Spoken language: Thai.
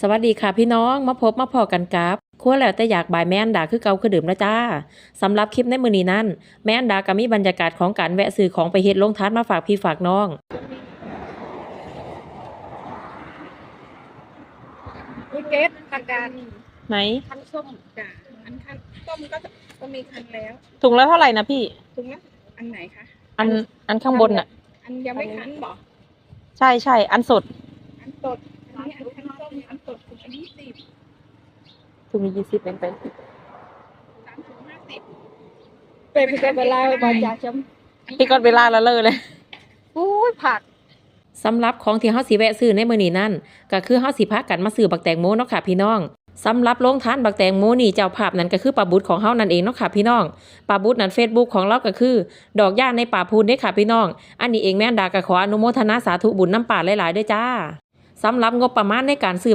สวัสดีค่ะพี่น้องมาพบมาพอกันกับครัวแล้วแต่อยากบายแม่อันดาคือเก่าคือเดิมนะจ้าสำหรับคลิปในมื้อนี้นั้นแม่อันดาก็มีบรรยากาศของการแวะซื้อของไปเฮ็ดลงทานมาฝากพี่ฝากน้อง มีเก็บผักกาดไหนคั้นส้มจ้ะอันคั้นส้มก็ก็มีคั้นแล้วถุงละเท่าไหร่นะพี่ ถุงละอันไหนคะอันอันข้างบนน่ะ อันยังไม่คั้นบอกใช่ใช่อันสด อันสดอันนี้อันคั้นส้ม อันสดถุงอันนี้สิบถุงนี้ยี่สิบเป็นไปสามถุงห้าสิบเป็นพิจารณาบาจากชมพี่ก็เวลาละเลยเลยอู้ยผักสำหรับของที่เฮาสิแวะซื้อในมื้อนี้นั่นก็คือเฮาสิพากันมาซื้อบักแตงโมเนาะค่ะพี่น้องสำหรับโรงทานบักแตงโมนี่เจ้าภาพนั้นก็คือป้าบุตรของเฮานั่นเองเนาะค่ะพี่น้องป้าบุตรนั้น Facebook ของเราก็คือ ดอกย่าในป่าพูนเด้อค่ะพี่น้อง อันนี้เองแม่นดาก็ขออนุโมทนาสาธุบุญน้ำป่าหลายๆด้วยจ้าสำหรับงบประมาณในการซื้อบัก